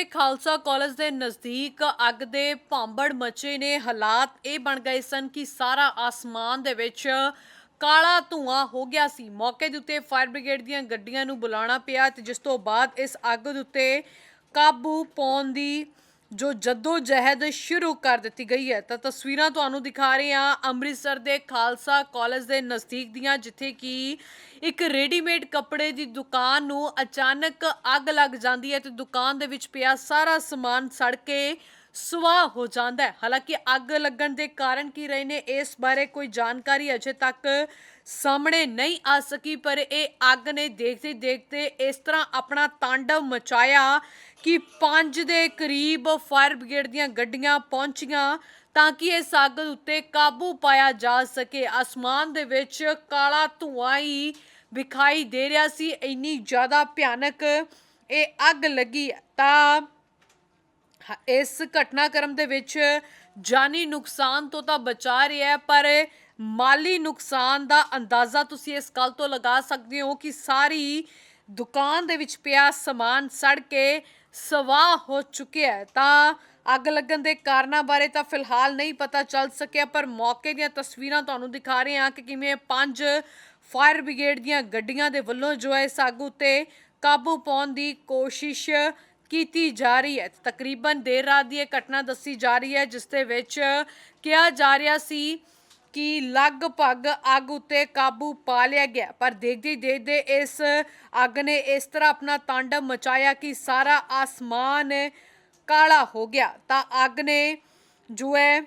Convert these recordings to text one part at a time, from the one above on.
ਦੇ ਖਾਲਸਾ ਕਾਲਜ ਦੇ ਨਜ਼ਦੀਕ ਅੱਗ ਦੇ ਭਾਂਬੜ ਮਚੇ ਨੇ ਹਾਲਾਤ। ਇਹ ਬਣ ਗਏ ਸਨ ਕਿ ਸਾਰਾ ਆਸਮਾਨ ਦੇ ਵਿੱਚ ਕਾਲਾ ਧੂਆਂ ਹੋ ਗਿਆ ਸੀ। ਮੌਕੇ ਦੇ ਉੱਤੇ ਫਾਇਰ ਬ੍ਰਿਗੇਡ ਦੀਆਂ ਗੱਡੀਆਂ ਨੂੰ ਬੁਲਾਉਣਾ ਪਿਆ ਤੇ ਜਿਸ ਤੋਂ ਬਾਅਦ ਇਸ ਅੱਗ ਦੇ ਉੱਤੇ ਕਾਬੂ ਪਾਉਣ ਦੀ ਜੋ ਜੱਦੋ ਜਹਿਦ ਸ਼ੁਰੂ ਕਰ ਦਿੱਤੀ ਗਈ ਹੈ। ਤਾਂ ਤਸਵੀਰਾਂ ਤੁਹਾਨੂੰ ਦਿਖਾ ਰਹੇ ਹਾਂ ਅੰਮ੍ਰਿਤਸਰ ਦੇ ਖਾਲਸਾ ਕਾਲਜ ਦੇ ਨਜ਼ਦੀਕ ਦੀਆਂ, ਜਿੱਥੇ ਕਿ ਇੱਕ ਰੈਡੀਮੇਡ ਕੱਪੜੇ ਦੀ ਦੁਕਾਨ ਨੂੰ ਅਚਾਨਕ ਅੱਗ ਲੱਗ ਜਾਂਦੀ ਹੈ ਤੇ ਦੁਕਾਨ ਦੇ ਵਿੱਚ ਪਿਆ ਸਾਰਾ ਸਮਾਨ ਸੜ ਕੇ ਸੁਆਹ ਹੋ ਜਾਂਦਾ ਹੈ। ਹਾਲਾਂਕਿ ਅੱਗ ਲੱਗਣ ਦੇ ਕਾਰਨ ਕੀ ਰਹੇ ਨੇ, ਇਸ ਬਾਰੇ ਕੋਈ ਜਾਣਕਾਰੀ ਅਜੇ ਤੱਕ ਸਾਹਮਣੇ ਨਹੀਂ ਆ ਸਕੀ, ਪਰ ਇਹ ਅੱਗ ਨੇ ਦੇਖਦੇ ਦੇਖਦੇ ਇਸ ਤਰ੍ਹਾਂ ਆਪਣਾ ਤਾਂਡਵ ਮਚਾਇਆ ਕਿ 5 ਦੇ ਕਰੀਬ ਫਾਇਰ ਬ੍ਰਿਗੇਡ ਦੀਆਂ ਗੱਡੀਆਂ ਪਹੁੰਚੀਆਂ ਤਾਂ ਕਿ ਇਸ ਅੱਗ ਉੱਤੇ ਕਾਬੂ ਪਾਇਆ ਜਾ ਸਕੇ। ਅਸਮਾਨ ਦੇ ਵਿੱਚ ਕਾਲਾ ਧੂਆਂ ਹੀ ਵਿਖਾਈ ਦੇ ਰਿਹਾ ਸੀ। ਇੰਨੀ ਜ਼ਿਆਦਾ ਭਿਆਨਕ ਇਹ ਅੱਗ ਲੱਗੀ ਤਾਂ ਇਸ ਘਟਨਾਕ੍ਰਮ ਦੇ ਵਿੱਚ ਜਾਨੀ ਨੁਕਸਾਨ ਤੋਂ ਤਾਂ ਬਚਾ ਰਿਹਾ ਪਰ ਮਾਲੀ ਨੁਕਸਾਨ ਦਾ ਅੰਦਾਜ਼ਾ ਤੁਸੀਂ ਇਸ ਗੱਲ ਤੋਂ ਲਗਾ ਸਕਦੇ ਹੋ ਕਿ ਸਾਰੀ ਦੁਕਾਨ ਦੇ ਵਿੱਚ ਪਿਆ ਸਮਾਨ ਸੜ ਕੇ ਸਵਾਹ ਹੋ ਚੁੱਕਿਆ ਹੈ। ਤਾਂ ਅੱਗ ਲੱਗਣ ਦੇ ਕਾਰਨਾਂ ਬਾਰੇ ਤਾਂ ਫਿਲਹਾਲ ਨਹੀਂ ਪਤਾ ਚੱਲ ਸਕਿਆ, ਪਰ ਮੌਕੇ ਦੀਆਂ ਤਸਵੀਰਾਂ ਤੁਹਾਨੂੰ ਦਿਖਾ ਰਹੇ ਹਾਂ ਕਿ ਕਿਵੇਂ ਪੰਜ ਫਾਇਰ ਬ੍ਰਿਗੇਡ ਦੀਆਂ ਗੱਡੀਆਂ ਦੇ ਵੱਲੋਂ ਜੋ ਹੈ ਇਸ ਅੱਗ ਉੱਤੇ ਕਾਬੂ ਪਾਉਣ ਦੀ ਕੋਸ਼ਿਸ਼ ਕੀਤੀ ਜਾ ਰਹੀ ਹੈ। ਤਕਰੀਬਨ ਦੇਰ ਰਾਤ ਦੀ ਇਹ ਘਟਨਾ ਦੱਸੀ ਜਾ ਰਹੀ ਹੈ, ਜਿਸ ਦੇ ਵਿੱਚ ਕਿਹਾ ਜਾ ਰਿਹਾ ਸੀ ਕਿ ਲਗਭਗ ਅੱਗ ਉੱਤੇ ਕਾਬੂ ਪਾ ਲਿਆ ਗਿਆ। ਪਰ ਦੇਖਦੇ ਦੇਖਦੇ ਇਸ ਅੱਗ ਨੇ ਇਸ ਤਰ੍ਹਾਂ ਆਪਣਾ ਤਾਂਡਵ ਮਚਾਇਆ ਕਿ ਸਾਰਾ ਆਸਮਾਨ ਕਾਲਾ ਹੋ ਗਿਆ। ਤਾਂ ਅੱਗ ਨੇ ਜੋ ਹੈ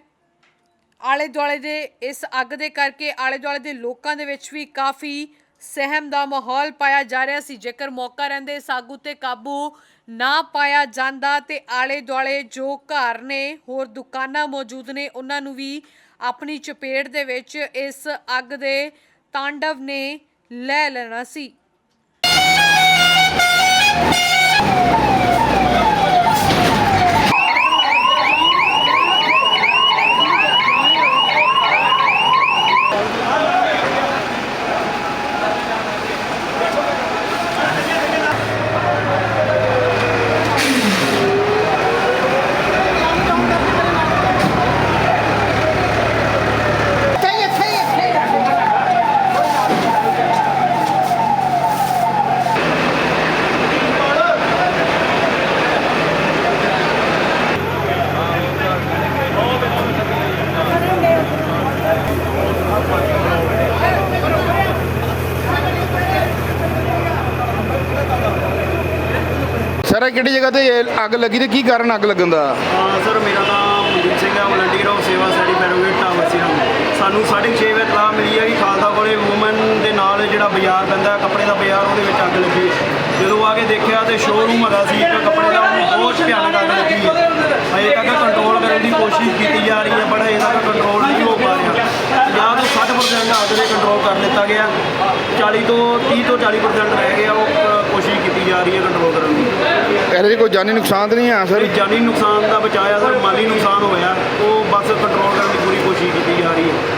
ਆਲੇ ਦੁਆਲੇ ਦੇ ਇਸ ਅੱਗ ਦੇ ਕਰਕੇ ਆਲੇ ਦੁਆਲੇ ਦੇ ਲੋਕਾਂ ਦੇ ਵਿੱਚ ਵੀ ਕਾਫੀ ਸਹਿਮ ਦਾ ਮਾਹੌਲ ਪਾਇਆ ਜਾ ਰਿਹਾ ਸੀ। ਜੇਕਰ ਮੌਕਾ ਰਹਿੰਦੇ ਇਸ ਅੱਗ ਉੱਤੇ ਕਾਬੂ ਨਾ ਪਾਇਆ ਜਾਂਦਾ ਤੇ ਆਲੇ ਦੁਆਲੇ ਜੋ ਘਰ ਨੇ, ਹੋਰ ਦੁਕਾਨਾਂ ਮੌਜੂਦ ਨੇ, ਉਹਨਾਂ ਨੂੰ ਵੀ ਆਪਣੀ ਚਪੇਟ ਦੇ ਵਿੱਚ ਇਸ ਅੱਗ ਦੇ ਤਾਂਡਵ ਨੇ ਲੈ ਲੈਣਾ ਸੀ। ਸਰ, ਇਹ ਕਿਹੜੀ ਜਗ੍ਹਾ ਤੇ, ਇਹ ਅੱਗ ਲੱਗੀ ਤੇ ਕੀ ਕਾਰਨ ਅੱਗ ਲੱਗਣ ਦਾ? ਹਾਂ, ਸਰ, ਮੇਰਾ ਨਾਮ ਮਨਜੀਤ ਸਿੰਘ ਹੈ ਵਲੰਟੀਅਰ ਆਫ ਸੇਵਾ ਸੈਡੀ ਪੈਰੋਗੇਟ ਟਾਵਰਸੀ ਨੂੰ ਸਾਨੂੰ 6:30 ਵਜੇ ਤਲਾਹ ਮਿਲੀ ਹੈ ਕਿ ਖਾਲਸਾ ਕੋਲੇ ਵੂਮਨ ਦੇ ਨਾਲ ਜਿਹੜਾ ਬਾਜ਼ਾਰ ਪੈਂਦਾ, ਕੱਪੜੇ ਦਾ ਬਾਜ਼ਾਰ, ਉਹਦੇ ਵਿੱਚ ਅੱਗ ਲੱਗੀ। ਜਦੋਂ ਆ ਕੇ ਦੇਖਿਆ ਤੇ ਸ਼ੋਰੂਮ ਹੈਗਾ ਸੀ, ਇੱਕ ਕੱਪੜੇ ਦਾ ਉਹਨੂੰ ਬਹੁਤ ਭਿਆਨਕ ਅੱਗ ਲੱਗੀ ਹੈ ਅਜੇ ਤੱਕ ਕੰਟਰੋਲ ਕਰਨ ਦੀ ਕੋਸ਼ਿਸ਼ ਕੀਤੀ ਜਾ ਰਹੀ ਹੈ ਪਰ ਅਜੇ ਤੱਕ ਕੰਟਰੋਲ ਨਹੀਂ ਹੋ ਪਾ ਰਿਹਾ। 50 ਤੋਂ 60% ਅੱਗ ਦੇ ਕੰਟਰੋਲ ਕਰ ਲਿੱਤਾ ਗਿਆ। 40 ਤੋਂ 30 ਤੋਂ 40% ਰਹਿ ਗਿਆ ਉਹ ਜਾ ਰਹੀ ਹੈ ਕੰਟਰੋਲ ਕਰਨ ਦੀ ਇਹਦੇ 'ਚ ਕੋਈ ਜਾਨੀ ਨੁਕਸਾਨ ਤਾਂ ਨਹੀਂ ਆ ਸਰ? ਜਾਨੀ ਨੁਕਸਾਨ ਦਾ ਬਚਾਇਆ ਸਰ। ਮਾਲੀ ਨੁਕਸਾਨ ਹੋਇਆ। ਉਹ ਬਸ ਕੰਟਰੋਲ ਕਰਨ ਦੀ ਪੂਰੀ ਕੋਸ਼ਿਸ਼ ਕੀਤੀ ਜਾ ਰਹੀ ਹੈ।